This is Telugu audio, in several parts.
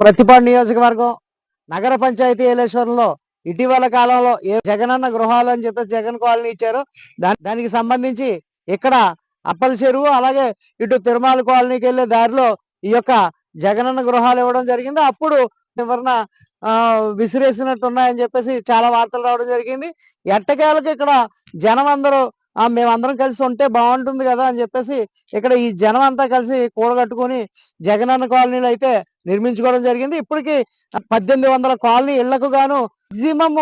ప్రతిపాడు నియోజకవర్గం నగర పంచాయతీ ఏలేశ్వరంలో ఇటీవల కాలంలో ఏ జగనన్న గృహాలు అని చెప్పేసి జగన్ కాలనీ ఇచ్చారు. దానికి సంబంధించి ఇక్కడ అప్పల చెరువు అలాగే ఇటు తిరుమల కాలనీకి వెళ్ళే దారిలో ఈ యొక్క జగనన్న గృహాలు ఇవ్వడం జరిగింది. అప్పుడు ఎవరన్నా విసిరేసినట్టు ఉన్నాయని చెప్పేసి చాలా వార్తలు రావడం జరిగింది. ఎట్టకేలకు ఇక్కడ జనం అందరూ మేమందరం కలిసి ఉంటే బాగుంటుంది కదా అని చెప్పేసి ఇక్కడ ఈ జనం అంతా కలిసి కూడగట్టుకొని జగనన్న కాలనీలు అయితే నిర్మించుకోవడం జరిగింది. ఇప్పటికి పద్దెనిమిది వందల కాలనీ ఇళ్ళకు గాను మాక్సిమం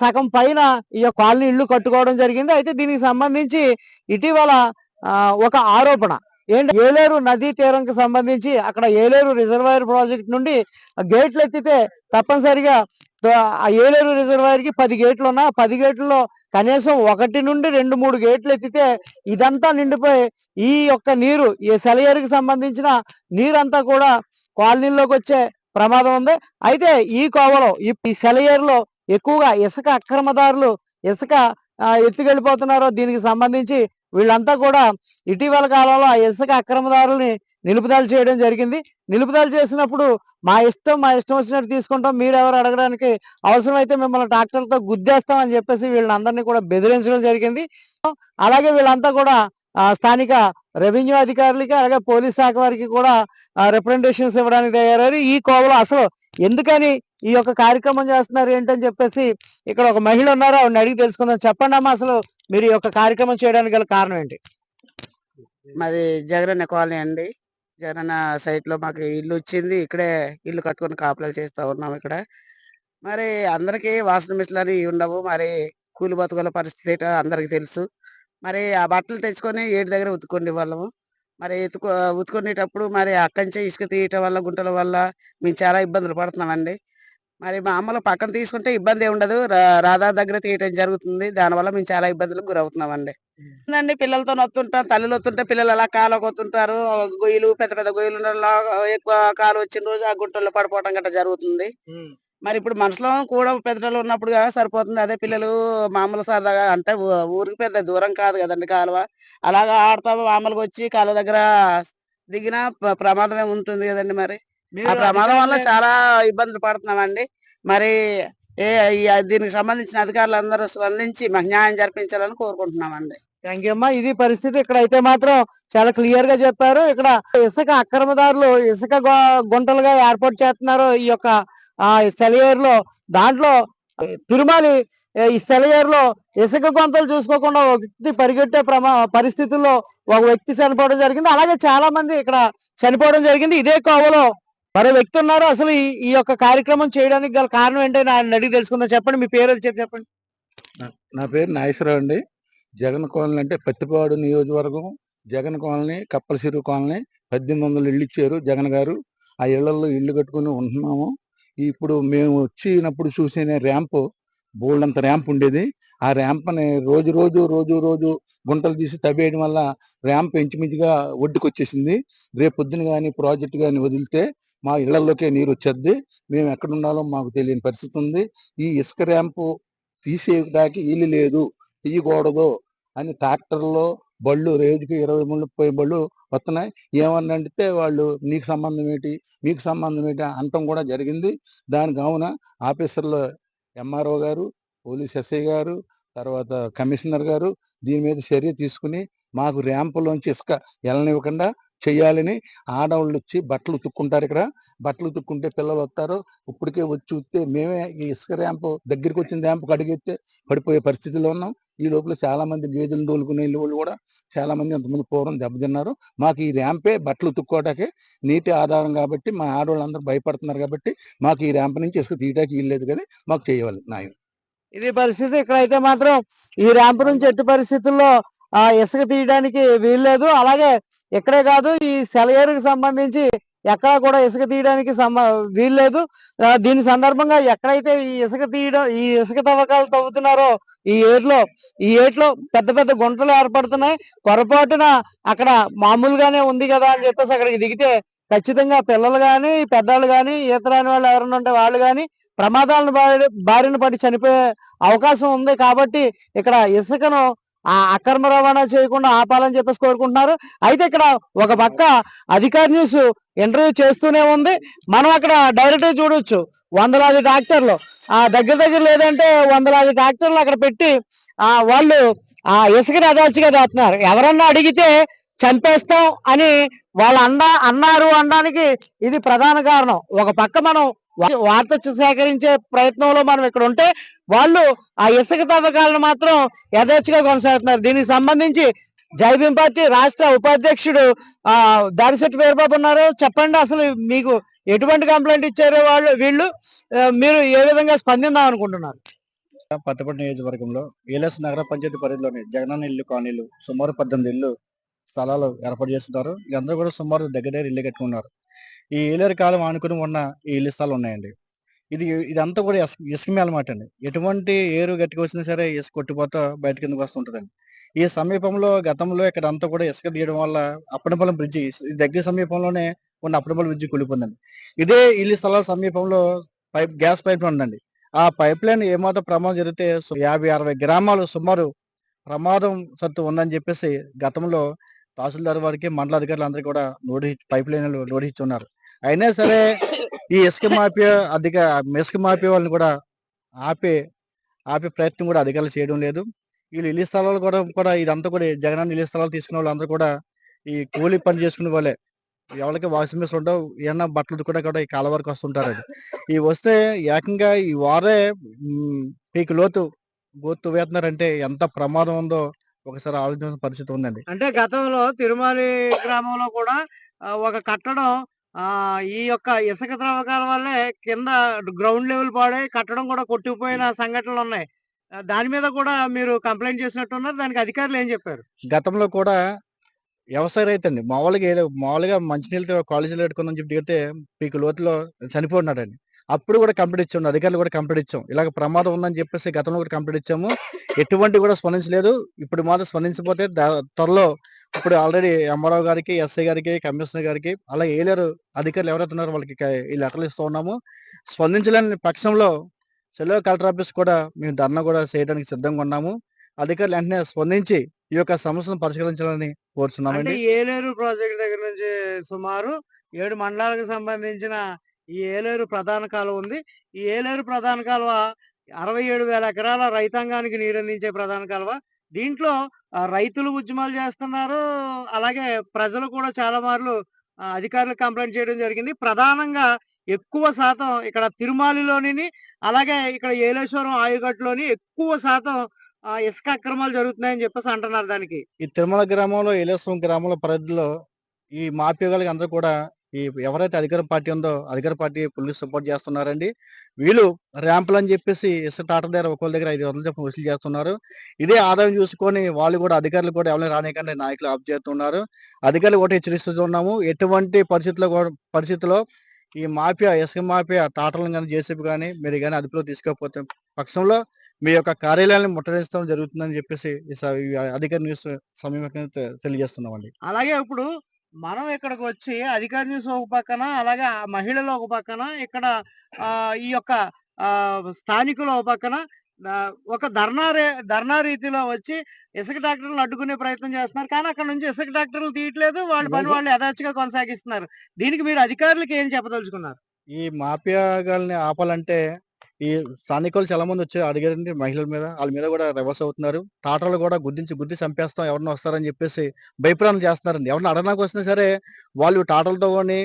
సగం పైన ఈ కాలనీ ఇల్లు కట్టుకోవడం జరిగింది. అయితే దీనికి సంబంధించి ఇటీవల ఒక ఆరోపణ ఏంటి? ఏలేరు నదీ తీరంకి సంబంధించి అక్కడ ఏలేరు రిజర్వాయర్ ప్రాజెక్ట్ నుండి గేట్లు ఎత్తితే తప్పనిసరిగా ఆ ఏలేరు రిజర్వాయర్కి పది గేట్లు ఉన్నా పది గేట్లలో కనీసం ఒకటి నుండి రెండు మూడు గేట్లు ఎత్తితే ఇదంతా నిండిపోయి ఈ యొక్క నీరు ఈ సెలయేరుకి సంబంధించిన నీరంతా కూడా కాలనీలోకి వచ్చే ప్రమాదం ఉంది. అయితే ఈ కోవలో ఈ సెలయేరులో ఎక్కువగా ఇసుక అక్రమదారులు ఇసుక ఎత్తుకెళ్ళిపోతున్నారో దీనికి సంబంధించి వీళ్ళంతా కూడా ఇటీవల కాలంలో ఆ ఇసుక అక్రమదారుల్ని నిలుపుదల చేయడం జరిగింది. నిలుపుదల చేసినప్పుడు మా ఇష్టం మా ఇష్టం వచ్చినట్టు తీసుకుంటాం. మీరు ఎవరు అడగడానికి అవసరమైతే మిమ్మల్ని ట్రాక్టర్తో గుద్దేస్తాం అని చెప్పేసి వీళ్ళని అందరినీ కూడా బెదిరించడం జరిగింది. అలాగే వీళ్ళంతా కూడా స్థానిక రెవెన్యూ అధికారులకి అలాగే పోలీస్ శాఖ వారికి కూడా రిప్రజెంటేషన్స్ ఇవ్వడానికి తయారయ్యారు. ఈ కోవలో అసలు ఎందుకని ఈ యొక్క కార్యక్రమం చేస్తున్నారు ఏంటని చెప్పేసి ఇక్కడ ఒక మహిళ ఉన్నారు. ఆవిడని అడిగి తెలుసుకుందాం. చెప్పండి అమ్మా అసలు మీరు ఈ యొక్క కార్యక్రమం చేయడానికి గల కారణం ఏంటి? మాది జగనన్న కాలనీ అండి. జగనన్న సైట్లో మాకు ఇల్లు వచ్చింది. ఇక్కడే ఇల్లు కట్టుకొని కాపులాలు చేస్తూ ఉన్నాం ఇక్కడ. మరి అందరికీ వాసన మిషన్లు అని ఉండవు. మరి కూలి బతుకుల పరిస్థితి ఏంటో అందరికి తెలుసు. మరి ఆ బట్టలు తెచ్చుకొని ఏటి దగ్గర ఉతుకునే వాళ్ళము. మరి ఎత్తుకో ఉతుకునేటప్పుడు మరి అక్కడి నుంచి ఇసుక తీయటం వల్ల గుంటల వల్ల మేము చాలా ఇబ్బందులు పడుతున్నామండి. మరి మా అమ్మలు పక్కన తీసుకుంటే ఇబ్బంది ఉండదు రాధా దగ్గర తీయటం జరుగుతుంది. దానివల్ల మేము చాలా ఇబ్బందులకు గురవుతున్నామండి. అండి పిల్లలతో వస్తుంటాం తల్లిలో వస్తుంటే పిల్లలు అలా కాలు కొత్తుంటారు గొయ్యలు పెద్ద పెద్ద గొయ్యలు ఎక్కువ కాలు వచ్చిన రోజు ఆ గుంటల్లో పడిపోవడం గట్రా జరుగుతుంది. మరి ఇప్పుడు మనుషులు కూడా పెద్దలు ఉన్నప్పుడు సరిపోతుంది. అదే పిల్లలు మామూలు సరదాగా అంటే ఊరికి పెద్ద దూరం కాదు కదండి కాలువ. అలాగా ఆడతా మామూలుగా వచ్చి కాలువ దగ్గర దిగిన ప్ర- ప్రమాదమే ఉంటుంది కదండి మరి. ఆ ప్రమాదం వల్ల చాలా ఇబ్బందులు పడుతున్నామండి. మరి ఏ దీనికి సంబంధించిన అధికారులు అందరూ స్పందించి మాకు న్యాయం జరిపించాలని కోరుకుంటున్నామండి. థ్యాంక్ యూ అమ్మా. ఇది పరిస్థితి ఇక్కడ అయితే మాత్రం చాలా క్లియర్గా చెప్పారు. ఇక్కడ ఇసుక అక్రమదారులు ఇసుక గుంటలుగా ఏర్పాటు చేస్తున్నారు. ఈ యొక్క ఆ సెలయేరులో దాంట్లో తిరుమలి ఈ సెలయేరులో ఇసుక గొంతలు చూసుకోకుండా ఒక వ్యక్తి పరిగెట్టే ప్రమా పరిస్థితుల్లో ఒక వ్యక్తి చనిపోవడం జరిగింది. అలాగే చాలా మంది ఇక్కడ చనిపోవడం జరిగింది. ఇదే కోవలో మరో వ్యక్తి ఉన్నారు అసలు ఈ యొక్క కార్యక్రమం చేయడానికి గల కారణం ఏంటని ఆయన అడిగి తెలుసుకుందాం? చెప్పండి మీ పేరు చెప్పి చెప్పండి. నా పేరు నాగేశ్వరరావు అండి. జగన్ కాలనీ అంటే పత్తిపాడు నియోజకవర్గం. జగన్ కాలనీ కప్పలసిరు కాలనీ పద్దెనిమిది వందలు ఇల్లు ఇచ్చారు జగన్ గారు. ఆ ఇళ్ళలో ఇల్లు కట్టుకుని ఉంటున్నాము. ఇప్పుడు మేము వచ్చినప్పుడు చూసిన ర్యాంప్ బోల్డంత ర్యాంప్ ఉండేది. ఆ ర్యాంప్ని రోజు రోజు రోజు రోజు గుంటలు తీసి తవ్వేయడం వల్ల ర్యాంప్ ఇంచుమించుగా ఒడ్డుకు వచ్చేసింది రేపు పొద్దున కానీ ప్రాజెక్ట్ కానీ వదిలితే మా ఇళ్ళలోకే నీరు వచ్చేద్ది. మేము ఎక్కడ ఉండాలో మాకు తెలియని పరిస్థితి ఉంది. ఈ ఇసుక ర్యాంపు తీసేయడానికి వీలు లేదు తీయకూడదు అని ట్రాక్టర్లో బళ్ళు రోజుకి ఇరవై ముప్పై బళ్ళు వస్తున్నాయి ఏమన్నా అంటే వాళ్ళు నీకు సంబంధం ఏంటి మీకు సంబంధం ఏంటి అనటం కూడా జరిగింది. దాని కావున ఆఫీసర్లు ఎంఆర్ఓ గారు పోలీస్ ఎస్ఐ గారు తర్వాత కమిషనర్ గారు దీని మీద చర్య తీసుకుని మాకు ర్యాంపులోంచి ఇసుక వెళ్ళనివ్వకుండా చేయాలని ఆడవాళ్ళు వచ్చి బట్టలు ఉతుక్కుంటారు ఇక్కడ. బట్టలు ఉతుక్కుంటే పిల్లలు వస్తారు. ఇప్పటికే వచ్చి ఉత్తే మేమే ఈ ఇసుక ర్యాంపు దగ్గరికి వచ్చిన ర్యాంపు కడిగితే పడిపోయే పరిస్థితిలో ఉన్నాం. ఈ లోపల చాలా మంది గేదెలు తోలుకునే వాళ్ళు కూడా చాలా మంది అంతమంది పూర్వం దెబ్బతిన్నారు. మాకు ఈ ర్యాంపే బట్టలు ఉతుక్కోవటానికి నీటి ఆధారం కాబట్టి మా ఆడవాళ్ళందరూ భయపడుతున్నారు కాబట్టి మాకు ఈ ర్యాంప్ నుంచి ఇసుక తీయటానికి వీల్లేదు కానీ మాకు చేయవాలి న్యాయం ఇది పరిస్థితి. ఇక్కడైతే మాత్రం ఈ ర్యాంప్ నుంచి ఎట్టి పరిస్థితుల్లో ఆ ఇసుక తీయడానికి వీల్లేదు. అలాగే ఇక్కడే కాదు ఈ సెలయేరుకు సంబంధించి ఎక్కడ కూడా ఇసుక తీయడానికి వీల్లేదు. దీని సందర్భంగా ఎక్కడైతే ఈ ఇసుక తీయడం ఈ ఇసుక తవ్వకాలు తవ్వుతున్నారో ఈ ఏట్లో ఈ ఏట్లో పెద్ద పెద్ద గుంటలు ఏర్పడుతున్నాయి. పొరపాటున అక్కడ మామూలుగానే ఉంది కదా అని చెప్పేసి అక్కడికి దిగితే ఖచ్చితంగా పిల్లలు కానీ పెద్దవాళ్ళు కానీ ఈత రాని వాళ్ళు ఎవరైనా ఉంటే వాళ్ళు కానీ ప్రమాదాలను బారి బారిన పడి చనిపోయే అవకాశం ఉంది కాబట్టి ఇక్కడ ఇసుకను ఆ అక్రమ రవాణా చేయకుండా ఆపాలని చెప్పేసి కోరుకుంటున్నారు. అయితే ఇక్కడ ఒక పక్క అధికార న్యూస్ ఇంటర్వ్యూ చేస్తూనే ఉంది. మనం అక్కడ డైరెక్ట్ చూడొచ్చు వందలాది ట్రాక్టర్లు. ఆ దగ్గర దగ్గర లేదంటే వందలాది ట్రాక్టర్లు అక్కడ పెట్టి ఆ వాళ్ళు ఆ ఇసుకని అదాల్చిగా దాతున్నారు ఎవరన్నా అడిగితే చంపేస్తాం అని వాళ్ళు అన్న అన్నారు అనడానికి ఇది ప్రధాన కారణం. ఒక పక్క మనం వార్త సేకరించే ప్రయత్నంలో మనం ఇక్కడ ఉంటే వాళ్ళు ఆ ఇసుక తవ్వకాలను మాత్రం యథేచ్ఛగా కొనసాగుతున్నారు. దీనికి సంబంధించి జైభీం పార్టీ రాష్ట్ర ఉపాధ్యక్షుడు ఆ దారిశెట్టి వీరబాబు ఉన్నారు. చెప్పండి అసలు మీకు ఎటువంటి కంప్లైంట్ ఇచ్చారు వాళ్ళు వీళ్ళు మీరు ఏ విధంగా స్పందిందాం అనుకుంటున్నారు? పత్తపట్టు నియోజకవర్గంలో ఏలస్ నగర పంచాయతీ పరిధిలోని జగనన్న ఇల్లు కాలనీలు సుమారు పద్దెనిమిది ఇల్లు స్థలాలు ఏర్పాటు చేస్తున్నారు వీళ్ళందరూ కూడా సుమారు దగ్గర దగ్గర ఇల్లు కట్టుకున్నారు. ఈ ఏలేరు కాలం ఆనుకుని ఉన్న ఈ ఇల్లు స్థలాలు ఉన్నాయండి. ఇది ఇదంతా కూడా ఇసుక మేలమాట అండి. ఎటువంటి ఏరు గట్టికి వచ్చినా సరే ఇసుక కొట్టిపోతా బయట కిందకు వస్తుంటుందండి. ఈ సమీపంలో గతంలో ఇక్కడ అంతా కూడా ఇసుక తీయడం వల్ల అప్పనపల్లం బ్రిడ్జి దగ్గర సమీపంలోనే ఉన్న అప్పనపల్లి బ్రిడ్జి కూలిపోయిందండి. ఇదే ఇల్లు స్థలాల సమీపంలో పైప్ గ్యాస్ పైప్ ఉందండి. ఆ పైప్ లైన్ ఏమాత్రం ప్రమాదం జరిగితే యాభై అరవై గ్రామాలు సుమారు ప్రమాదం సత్తు ఉందని చెప్పేసి గతంలో తహసీల్దార్ వారికి మండల అధికారులు అందరికీ కూడా నోటీస్ పైప్ లైన్లు నోటీస్ ఇచ్చి ఉన్నారు అయినా సరే ఈ ఇసుక మాఫియా అధిక ఇసుక మాఫియా వాళ్ళని కూడా ఆపే ఆపే ప్రయత్నం కూడా అధికారులు చేయడం లేదు. వీళ్ళు ఇల్లు స్థలాలు కూడా కూడా ఇదంతా కూడా జగనన్న ఇల్లు స్థలాలు తీసుకునే వాళ్ళందరూ కూడా ఈ కూలీ పని చేసుకునే వాళ్ళే. ఎవరికి వాషింగ్ మిషన్ ఉండవు ఏమన్నా బట్టలు కూడా కూడా ఈ కాల వరకు వస్తుంటారు ఈ వస్తే ఏకంగా ఈ వారే మీకు లోతు గోతు వేస్తున్నారంటే ఎంత ప్రమాదం ఉందో ఒకసారి ఆలోచించిన పరిస్థితి ఉందండి. అంటే గతంలో తిరుమలి గ్రామంలో కూడా ఒక కట్టడం ఆ ఈ యొక్క ఇసుక త్రవ్వకాల వల్లే కింద గ్రౌండ్ లెవెల్ పాడై కట్టడం కూడా కొట్టుకుపోయిన సంఘటనలు ఉన్నాయి. దాని మీద కూడా మీరు కంప్లైంట్ చేసినట్టున్నారు. దానికి అధికారులు ఏం చెప్పారు? గతంలో కూడా వ్యవసాయ రైతు అండి. మామూలుగా మామూలుగా మంచినీళ్ళతో కాలేజీలో పెట్టుకుందని చెప్పి దిగితే పీకు లోతులో చనిపోతున్నాడండి. అప్పుడు కూడా కంప్లీట్ ఇచ్చాం. అధికారులు కూడా కంప్లీట్ ఇచ్చాం. ఇలాగ ప్రమాదం ఉందని చెప్పేసి గతంలో కూడా కంప్లీట్ ఇచ్చాము. ఎటువంటి కూడా స్పందించలేదు. ఇప్పుడు మాత్రం స్పందించకపోతే త్వరలో ఇప్పుడు ఆల్రెడీ ఎంఆర్ఓ గారికి ఎస్ఐ గారికి కమిషనర్ గారికి అలా ఏలేరు అధికారులు ఎవరైతే ఉన్నారో వాళ్ళకి ఈ లెటర్లు ఇస్తూ ఉన్నాము. స్పందించలేని పక్షంలో సెలవు కలెక్టర్ ఆఫీస్ కూడా మేము ధర్నా కూడా చేయడానికి సిద్ధంగా ఉన్నాము. అధికారులు వెంటనే స్పందించి ఈ యొక్క సమస్యను పరిష్కరించాలని కోరుతున్నామండి ఏలేరు ప్రాజెక్ట్ దగ్గర నుంచి సుమారు ఏడు మండలాలకు సంబంధించిన ఈ ఏలేరు ప్రధాన కాలువ ఉంది. ఈ ఏలేరు ప్రధాన కాలువ అరవై ఏడు వేల ఎకరాల రైతాంగానికి నీరు అందించే ప్రధాన కాలువ. దీంట్లో రైతులు ఉద్యమాలు చేస్తున్నారు. అలాగే ప్రజలు కూడా చాలా మార్లు అధికారులకు కంప్లైంట్ చేయడం జరిగింది. ప్రధానంగా ఎక్కువ శాతం ఇక్కడ తిరుమాలిలోని అలాగే ఇక్కడ ఏలేశ్వరం ఆయుగట్లోని ఎక్కువ శాతం ఇసుక అక్రమాలు జరుగుతున్నాయని చెప్పేసి అంటున్నారు దానికి. ఈ తిరుమల గ్రామంలో ఏలేశ్వరం గ్రామంలో పరిధిలో ఈ మాఫియాలకి అందరూ కూడా ఈ ఎవరైతే అధికార పార్టీ ఉందో అధికార పార్టీ పోలీస్ సపోర్ట్ చేస్తున్నారండి. వీళ్ళు ర్యాంపులు అని చెప్పేసి ఇసుక టాటర్ దగ్గర ఒకళ్ళ దగ్గర ఐదు వందల చెప్పి వసూలు చేస్తున్నారు. ఇదే ఆదాయం చూసుకొని వాళ్ళు కూడా అధికారులు కూడా ఎవరైనా రానికంటే నాయకులు ఆఫ్ చేస్తున్నారు. అధికారులు కూడా హెచ్చరిస్తున్నాము ఎటువంటి పరిస్థితుల్లో కూడా- పరిస్థితుల్లో ఈ మాఫియా ఇసుక మాఫియా టాటలను కానీ జేసీబీ కానీ మీరు కానీ అదుపులో తీసుకోకపోతే పక్షంలో మీ యొక్క కార్యాలయాన్ని ముట్టడించడం జరుగుతుందని చెప్పేసి అధికార న్యూస్ సమయం తెలియజేస్తున్నామండి. అలాగే ఇప్పుడు మనం ఇక్కడికి వచ్చి అధికార న్యూస్ ఒక పక్కన అలాగే మహిళలు ఒక పక్కన ఇక్కడ ఆ ఈ యొక్క ఆ స్థానికులు ఒక పక్కన ఒక ధర్నా రే- ధర్నా రీతిలో వచ్చి ఇసుక ట్రాక్టర్లు అడ్డుకునే ప్రయత్నం చేస్తున్నారు. కానీ అక్కడ నుంచి ఇసుక ట్రాక్టర్లు తీయట్లేదు. వాళ్ళ పని వాళ్ళు యథాచిగా కొనసాగిస్తున్నారు. దీనికి మీరు అధికారులకు ఏం చెప్పదలుచుకున్నారు? ఈ మాఫియాగాల్ని ఆపాలంటే ఈ స్థానికులు చాలా మంది వచ్చి అడిగారండి మహిళల మీద. వాళ్ళ మీద కూడా రివర్స్ అవుతున్నారు. టాటాలు కూడా గుద్దించి గుద్ది చంపేస్తాం ఎవరిని వస్తారని చెప్పేసి భయప్రాణం చేస్తున్నారండి. ఎవరిని అడగడానికి వచ్చినా సరే వాళ్ళు టాటలతో కానీ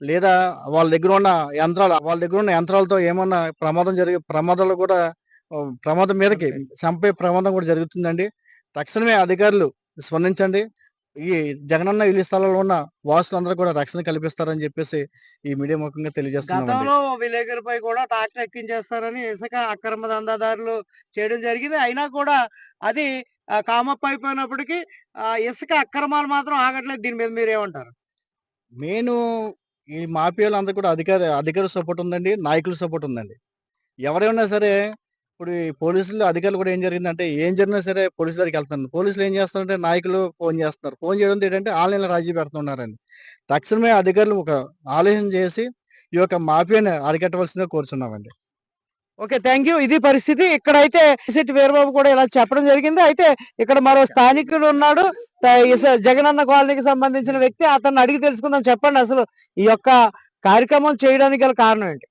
లేదా వాళ్ళ దగ్గర ఉన్న యంత్రాలు వాళ్ళ దగ్గర ఉన్న యంత్రాలతో ఏమన్నా ప్రమాదం జరిగే ప్రమాదాలు కూడా ప్రమాదం మీదకి చంపే ప్రమాదం కూడా జరుగుతుందండి. తక్షణమే అధికారులు స్పందించండి. ఈ జగనన్న ఇల్లు స్థలాల్లో ఉన్న వాసులందరూ కూడా రక్షణ కల్పిస్తారని చెప్పేసి ఈ మీడియా ముఖంగా గతంలో విలేకరుపై కూడా ట్రాక్టర్ ఎక్కించేస్తారని ఇసుక అక్రమ దందాదారులు చేయడం జరిగింది. అయినా కూడా అది కామప్ అయిపోయినప్పటికీ ఇసుక అక్రమాలు మాత్రం ఆగట్లేదు. దీని మీద మీరు ఏమంటారు? మెయిన్ ఈ మాఫియాలు అందరూ కూడా అధికార అధికార సపోర్ట్ ఉందండి నాయకుల సపోర్ట్ ఉందండి. ఎవరైనా సరే ఇప్పుడు ఈ పోలీసులు అధికారులు కూడా ఏం జరిగిందంటే ఏం జరిగినా సరే పోలీసుల దగ్గరికి వెళ్తున్నారు. పోలీసులు ఏం చేస్తారంటే నాయకులు ఫోన్ చేస్తున్నారు. ఫోన్ చేయడం ఏంటంటే ఆన్లైన్లో రాజీ పెడుతున్నారండి తక్షణమే అధికారులు ఒక ఆలోచన చేసి ఈ యొక్క మాఫియాని అరికట్టవలసిందిగా కోరుచున్నామండి. Okay thank you. ఇది పరిస్థితి. ఇక్కడైతే సిట్టి వీరబాబు కూడా ఇలా చెప్పడం జరిగింది. అయితే ఇక్కడ మరో స్థానికుడు ఉన్నాడు. జగనన్న కాలనీకి సంబంధించిన వ్యక్తి. అతన్ని అడిగి తెలుసుకుందాం చెప్పండి. అసలు ఈ యొక్క కార్యక్రమం చేయడానికి గల కారణం ఏంటి?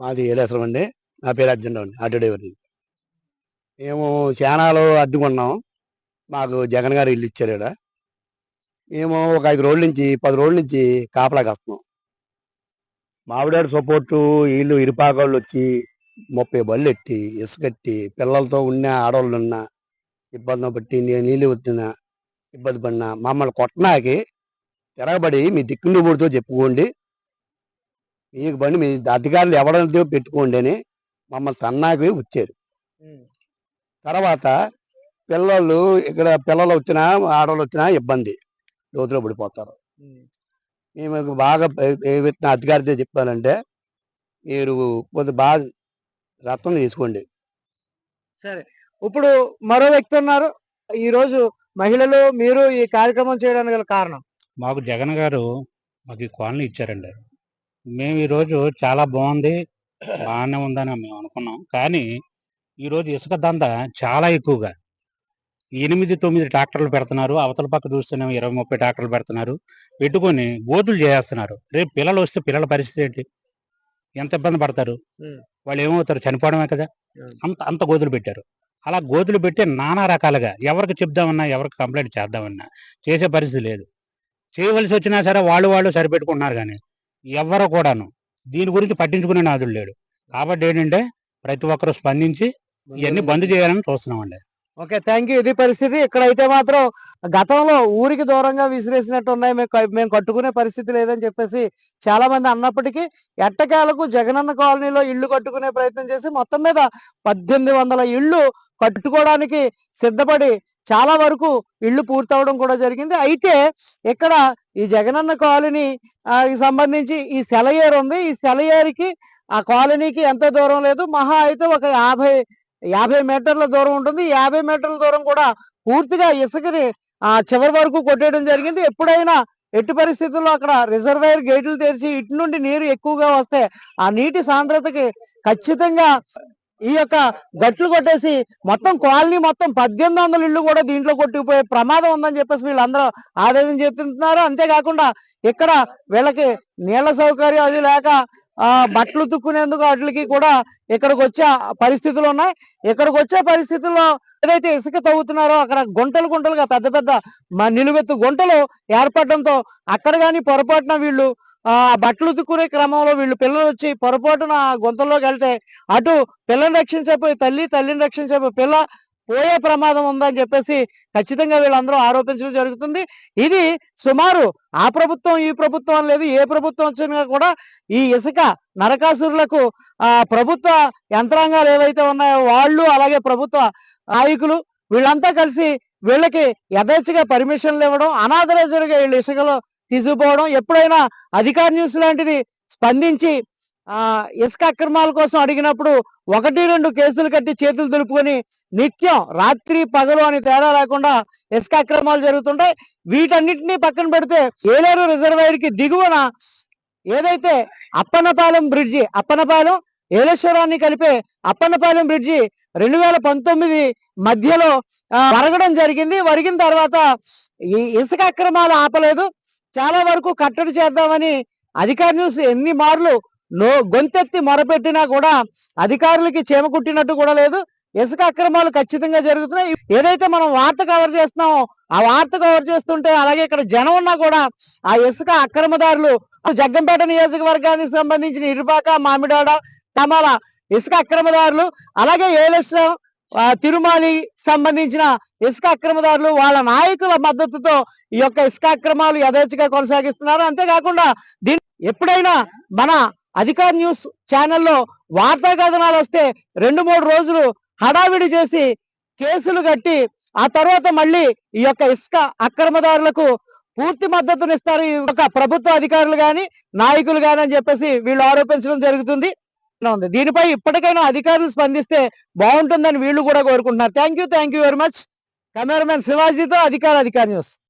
మాది ఏలేశ్వరం అండి. నా పేరు అర్జెంట్ ఆటో డ్రైవర్ని మేము చానాలు అద్దెకున్నాం. మాకు జగన్ గారు ఇల్లు ఇచ్చారు ఈడ. మేము ఒక ఐదు రోజుల నుంచి పది రోజుల నుంచి కాపలాకి వస్తున్నాం మావిడాడు సపోర్టు వీళ్ళు ఇరుపాకాళ్ళు వచ్చి ముప్పై బళ్ళు ఎట్టి ఇసుకట్టి పిల్లలతో ఉన్న ఆడవాళ్ళు ఉన్న ఇబ్బంది పట్టి నీళ్ళు వచ్చిన ఇబ్బంది పడినా మమ్మల్ని కొట్టనాకి తిరగబడి మీ దిక్కుండి మూడుతో చెప్పుకోండి. మీకు బండి మీ అధికారులు ఎవడంతో పెట్టుకోండి అని మమ్మల్ని తన్నాకి వచ్చారు తర్వాత పిల్లలు ఇక్కడ పిల్లలు వచ్చినా ఆడవాళ్ళు వచ్చినా ఇబ్బంది. లోతులో పడిపోతారు. మేము బాగా విధంగా అధికారితో చెప్పానంటే మీరు కొద్ది బాగా రత్నం తీసుకోండి. సరే. ఇప్పుడు మరో వ్యక్తి ఉన్నారు. ఈ రోజు మహిళలు మీరు ఈ కార్యక్రమం చేయడానికి గల కారణం? మాకు జగన్ గారు మాకు ఈ కాలనీ ఇచ్చారండి. మేము ఈరోజు చాలా బాగుంది. బాగానే ఉందని మేము అనుకున్నాం. కానీ ఈరోజు ఇసుక దంద చాలా ఎక్కువగా. ఎనిమిది తొమ్మిది ట్రాక్టర్లు పెడుతున్నారు. అవతల పక్క చూస్తేనేమో ఇరవై ముప్పై ట్రాక్టర్లు పెడుతున్నారు. పెట్టుకొని గోతులు చేస్తున్నారు రేపు పిల్లలు వస్తే పిల్లల పరిస్థితి ఏంటి? ఎంత ఇబ్బంది పడతారు. వాళ్ళు ఏమవుతారు? చనిపోవడమే కదా. అంత అంత గోతులు పెట్టారు. అలా గోతులు పెట్టి నానా రకాలుగా ఎవరికి చెప్దామన్నా ఎవరికి కంప్లైంట్ చేద్దామన్నా చేసే పరిస్థితి లేదు. చేయవలసి వచ్చినా సరే వాళ్ళు వాళ్ళు సరిపెట్టుకుంటున్నారు కానీ ఎవరు కూడాను దీని గురించి పట్టించుకునే నాదుడు లేడు. కాబట్టి ఏంటంటే ప్రతి ఒక్కరు స్పందించి ఇవన్నీ బంద్ చేయాలని చూస్తున్నామండి. ఓకే థ్యాంక్ యూ ఇది పరిస్థితి. ఇక్కడైతే మాత్రం గతంలో ఊరికి దూరంగా విసిరేసినట్టు ఉన్నాయి. మేము మేము కట్టుకునే పరిస్థితి లేదని చెప్పేసి చాలా మంది అన్నప్పటికీ ఎట్టకేలకు జగనన్న కాలనీలో ఇల్లు కట్టుకునే ప్రయత్నం చేసి మొత్తం మీద పద్దెనిమిది వందల ఇళ్ళు కట్టుకోవడానికి సిద్ధపడి చాలా వరకు ఇళ్ళు పూర్తవడం కూడా జరిగింది. అయితే ఇక్కడ ఈ జగనన్న కాలనీ ఆ, సంబంధించి ఈ సెలయేరు ఉంది. ఈ సెలయేరుకి ఆ కాలనీకి ఎంత దూరం లేదు. మహా అయితే ఒక యాభై యాభై మీటర్ల దూరం ఉంటుంది. యాభై మీటర్ల దూరం కూడా పూర్తిగా ఇసుకని ఆ చివరి వరకు కొట్టేయడం జరిగింది. ఎప్పుడైనా ఎట్టి పరిస్థితుల్లో అక్కడ రిజర్వాయర్ గేట్లు తెరిచి ఇటు నుండి నీరు ఎక్కువగా వస్తే ఆ నీటి సాంద్రతకి ఖచ్చితంగా ఈ యొక్క గట్లు కొట్టేసి మొత్తం కాలనీ మొత్తం పద్దెనిమిది వందల ఇళ్ళు కూడా దీంట్లో కొట్టుకుపోయే ప్రమాదం ఉందని చెప్పేసి వీళ్ళందరూ ఆవేదన చెప్తున్నారు అంతేకాకుండా ఇక్కడ వీళ్ళకి నీళ్ళ సౌకర్యం అది లేక బట్టలు తుక్కునేందుకు వాటికి కూడా ఇక్కడికి వచ్చే పరిస్థితులు ఉన్నాయి. ఇక్కడికి వచ్చే పరిస్థితుల్లో ఏదైతే ఇసుక తవ్వుతున్నారో అక్కడ గుంటలు గుంటలుగా పెద్ద పెద్ద మ- నిలువెత్తు గుంటలు ఏర్పడడంతో అక్కడ కానీ పొరపాటున వీళ్ళు ఆ బట్టలు ఉతుక్కునే క్రమంలో వీళ్ళు పిల్లలు వచ్చి పొరపాటున ఆ గుంతల్లోకి వెళ్తే అటు పిల్లని రక్షించకపోయి తల్లి తల్లిని రక్షించకపోయి పిల్ల పోయే ప్రమాదం ఉందని చెప్పేసి ఖచ్చితంగా వీళ్ళందరూ ఆరోపించడం జరుగుతుంది. ఇది సుమారు ఆ ప్రభుత్వం ఈ ప్రభుత్వం అని లేదు ఏ ప్రభుత్వం వచ్చినా కూడా ఈ ఇసుక నరకాసురులకు ఆ ప్రభుత్వ యంత్రాంగాలు ఏవైతే ఉన్నాయో వాళ్ళు అలాగే ప్రభుత్వ నాయకులు వీళ్ళంతా కలిసి వీళ్ళకి యథేచ్ఛగా పర్మిషన్లు ఇవ్వడం అనాథరైజ్డ్గా వీళ్ళు ఇసుకలో తీసుకుపోవడం ఎప్పుడైనా అధికార న్యూస్ లాంటిది స్పందించి ఆ ఇసుక అక్రమాల కోసం అడిగినప్పుడు ఒకటి రెండు కేసులు కట్టి చేతులు దులుపుకొని నిత్యం రాత్రి పగలు అని తేడా లేకుండా ఇసుక అక్రమాలు జరుగుతుంటాయి. వీటన్నిటిని పక్కన పెడితే ఏలేరు రిజర్వాయర్కి దిగువన ఏదైతే అప్పన్నపాలెం బ్రిడ్జి అప్పన్నపాలెం ఏలేశ్వరాన్ని కలిపే అప్పన్నపాలెం బ్రిడ్జి రెండు వేల పంతొమ్మిది మధ్యలో వరగడం జరిగింది. వరిగిన తర్వాత ఈ ఇసుక అక్రమాలు ఆపలేదు. చాలా వరకు కట్టడి చేద్దామని అధికార న్యూస్ ఎన్ని మార్లు నో గొంతెత్తి మొరపెట్టినా కూడా అధికారులకి చేమ కుట్టినట్టు కూడా లేదు. ఇసుక అక్రమాలు ఖచ్చితంగా జరుగుతున్నాయి. ఏదైతే మనం వార్త కవర్ చేస్తున్నామో ఆ వార్త కవర్ చేస్తుంటే అలాగే ఇక్కడ జనం ఉన్నా కూడా ఆ ఇసుక అక్రమదారులు జగ్గంపేట నియోజకవర్గానికి సంబంధించిన ఇరుపాక మామిడాడ తమాల ఇసుక అక్రమదారులు అలాగే ఏలెస్రం తిరుమాలి సంబంధించిన ఇసుక అక్రమదారులు వాళ్ళ నాయకుల మద్దతుతో ఈ యొక్క ఇసుక అక్రమాలు యథేచ్ఛగా కొనసాగిస్తున్నారు. అంతేకాకుండా దీని ఎప్పుడైనా మన అధికార న్యూస్ ఛానల్లో వార్తా కథనాలు వస్తే రెండు మూడు రోజులు హడావిడి చేసి కేసులు కట్టి ఆ తర్వాత మళ్ళీ ఈ యొక్క ఇసుక అక్రమదారులకు పూర్తి మద్దతునిస్తారు. ఈ యొక్క ప్రభుత్వ అధికారులు కానీ నాయకులు కానీ అని చెప్పేసి వీళ్ళు ఆరోపించడం జరుగుతుంది. ఉంది. దీనిపై ఇప్పటికైనా అధికారులు స్పందిస్తే బాగుంటుందని వీళ్ళు కూడా కోరుకుంటున్నారు. Thank you thank you very much cameraman శివాజీతో అధికార అధికార న్యూస్.